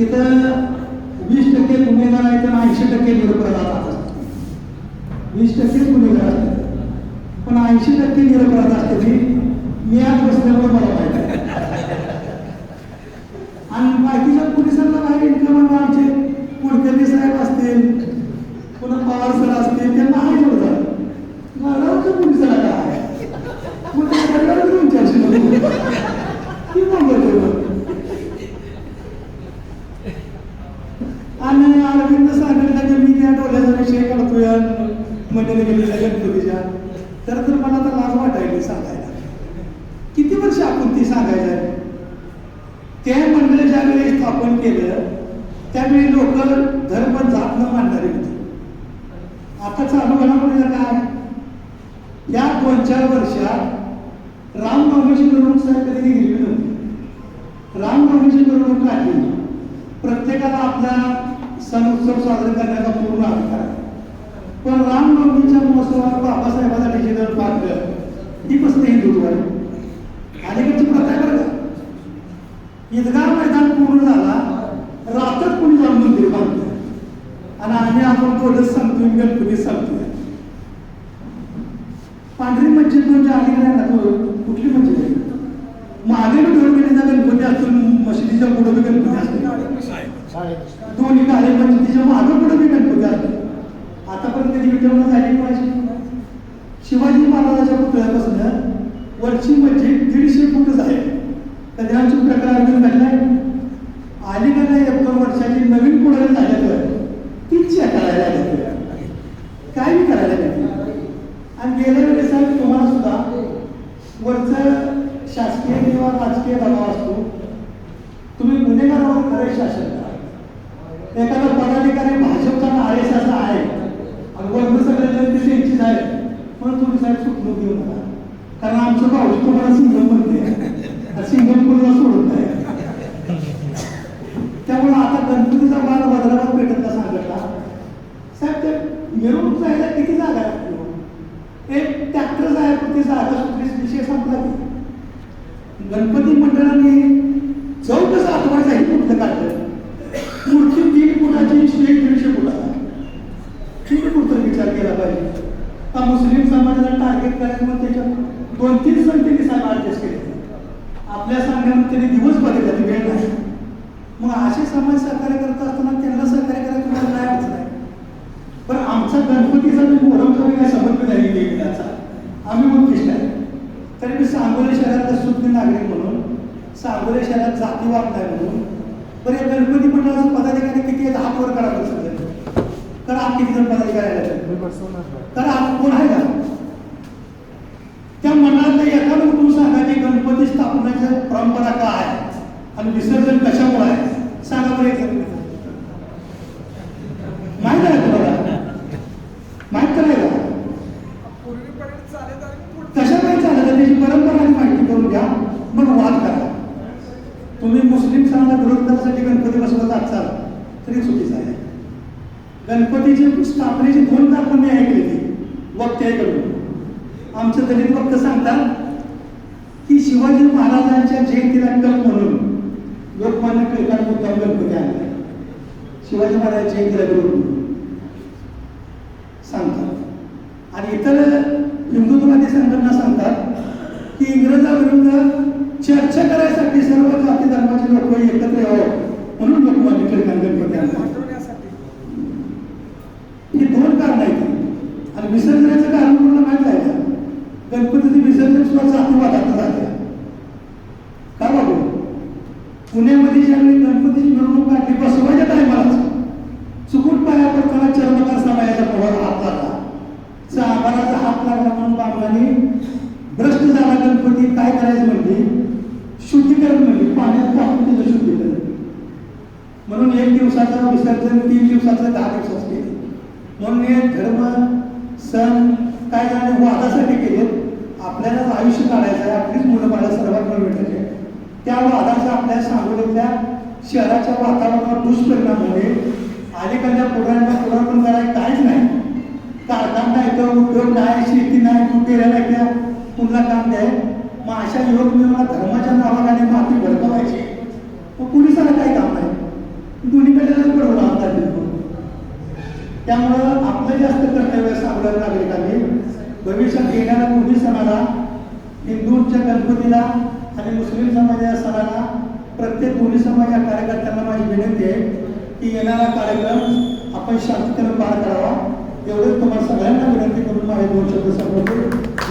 तिथं वीस टक्के गुन्हेगार आहेत आणि ऐंशी टक्के निरपराध असतात वीस टक्केच गुन्हेगार असतात पण ऐंशी टक्के निरपराध असते ती. मी आज बसल्यामुळे मला माहिती आणि बाकीच्या पोलिसांना बाहेर इन्कम आमचे कुडकर्णी साहेब असतील पुन्हा पवार सर असतील त्यांना आहे एवढं मला पोलिसाला काय आहे? मग ते गाडावर घेऊन चारशे नको. ती बोंबलते मग. आणि अरविंद सांगितलं की मी त्या डोळ्याचा विषय काढतोय मंडळी गेलेल्या गणपतीच्या तर तर मला तर लाज वाटायली सांगायला. किती वर्ष आपण ती सांगायला? त्या मंडळ ज्यावेळी स्थापन केलं त्यावेळी लोक धर्म जात न मानणारे होती. आता चालू घडामोडीला काय? या दोन चार वर्षात रामनवमीची मिरवणूक साहेब कधी गेली नव्हती. रामनवमीची मिरवणूक काढली. प्रत्येकाला आपला सण उत्सव साजरा करण्याचा पूर्ण अधिकार आहे. पण रामनवमीच्या महोत्सवात बाबासाहेबांचा डिजिटल पार्क ही फक्त हिंदुत्व आहे अलीकडची प्रथा आहे बरं का? ईदगाह मैदान पूर्ण झाला रात्रच कोणी जाऊन मंदिर बांधलं. आणि आम्ही आपण थोडंच सांगतोय गणपती सांगतोय. पांढरी मस्जिद म्हणजे अलीकडे आहे ना तो कुठली मस्जिद आहे मागे ढोल गेलेला गणपती असतो मशिदीच्या पुढे बी गणपती असतो दोन्ही काळे मस्जिदीच्या मागे पुढे बी गणपती असतो आतापर्यंत कधी विठवणं झाली कोणाची शिवाजी महाराजाच्या पुतळ्यापासून वरची मस्जिद दीडशे फूटच आहे कधी आमची प्रकार अजून घडलाय अलीकडे एक वर्षाची नवीन पुढे झाल्यावर तीनशे करायला काय बी करायला आणि गेल्या वेळेस तुम्हाला सुद्धा वरचं शासकीय किंवा राजकीय दबाव असतो. तुम्ही गुन्हेगारावर खरे शासन करा. एखादा पदाधिकारी भाजपचा आर एस असा आहे. आणि वर्ण सगळे जनते इच्छित आहे म्हणून तुम्ही साहेब सुटणूक देऊ नका कारण आमचं भाऊ तुम्हाला सिंगल म्हणते. सिंगल कोणाला सोडत नाही. त्यामुळे आता गणपतीचा मला बदलावर भेटत का सांगता साहेब ते मिरवणूक जायला किती जागा आहे एक ट्रॅक्टर साहेब ते जागा सुटली विषय संपला की. गणपती मंडळाने चौकस आठवायचा हे कुठलं काढलं. मूर्ती तीन फुटाची एक दीडशे फुटाचा किती कुठं विचार केला पाहिजे का मुस्लिम समाजाला टार्गेट करायचं मग त्याच्या दोन तीन सण त्यांनी ऍडजस्ट केले. आपल्या सांगण्यात त्यांनी दिवस बघितले वेळ नाही. मग असे समाज सहकार्य करत असताना त्यांना सहकार्य करायला तुम्हाला काय अडचण आहे? पण आमचा गणपतीचा जो मोहरमचा काय समर्पित झाली देवीचा आम्ही उद्दिष्ट आहे. तरी मी सांगोले शहरातला शुद्ध नागरिक म्हणून सांगोले शहरात जातीवाद नाही म्हणून पण या गणपती मंडळाचा पदाधिकारी किती आहेत हात वर करा किती जण पदाधिकारी हात कोण आहे का? त्या मंडळातल्या एखादं उठून सांगा की गणपती स्थापनेची परंपरा काय आहे? आणि विसर्जन कशामुळे आहे? सांगा बरं एक माहीत आहे तुम्हाला? माहीत तर आहे का? पूर्वीपर्यंत चालत त्याची परंपरा माहिती करून घ्या. मग वाद करा. तुम्ही मुस्लिम सणाला विरोध करण्यासाठी गणपती बसवत असाल तरी चुकीचं आहे. गणपतीची स्थापनेची दोन आपण मी ऐकलेली वक्त्याकडून आमचं दलित वक्त सांगतात की शिवाजी महाराजांच्या जयंतीला टक म्हणून लोकमान्य टिळकांनी मुद्दाम गणपती आणला. शिवाजी महाराजांच्या जयंतीला विरोध सांगतात. आणि इतर हिंदुत्ववादी संघटना सांगतात की इंग्रजाविरुद्ध चर्चा करायसाठी सर्व जाती धर्माचे लोक एकत्र यावं म्हणून लोकमान्य टिळकांनी गणपती आणला. विसर्जनाचं कारण तुम्हाला माहीत आहे का? गणपतीचे विसर्जन सुद्धा जातीवादात झाले का बाबू? पुण्यामध्ये ज्यावेळी गणपतीची मिरवणूक काढली बसवायच्या टायमालाच चुकून पाया पडताना चर्मकार समाजाचा प्रभाव हात लागला. चांभाराचा हात लागला म्हणून बाबांनी भ्रष्ट झाला गणपती काय करायचं म्हणजे शुद्धीकरण म्हणजे पाण्यात टाकून त्याचं शुद्धीकरण. दिवसाचं विसर्जन तीन दिवसाचं दहा दिवसाचं केलं. म्हणून हे धर्म सण काय झालं? हो, वादासाठी केले. आपल्यालाच आयुष्य काढायचं आहे. आपलीच मुलं मला सर्वात मिळवायचे त्या वादाचा आपल्या सांगोलीतल्या शहराच्या वातावरणावर दुष्परिणाम होणे अलीकडच्या पुराण्या पण करायला काहीच नाही. कारखाना नाही तर उद्योग नाही शेती नाही कुठे नाही त्या पुन्हा काम द्याय. मग अशा योग मला धर्माच्या नावाने माती भडकवायची. मग पोलिसाला काही काम नाही. दोन्हीकडे पडवलं आमदार त्यामुळं आपलं जास्त कर्तव्य सांगणार नागरिकांनी भविष्यात येणाऱ्या दोन्ही सणाला हिंदूंच्या गणपतीला आणि मुस्लिम समाजाच्या सणाला प्रत्येक दोन्ही समाजाच्या कार्यकर्त्यांना माझी विनंती आहे की येणारा कार्यक्रम आपण शांततेने पार करावा. एवढंच तुम्हाला सगळ्यांना विनंती करून माझे दोन शब्द संबंधित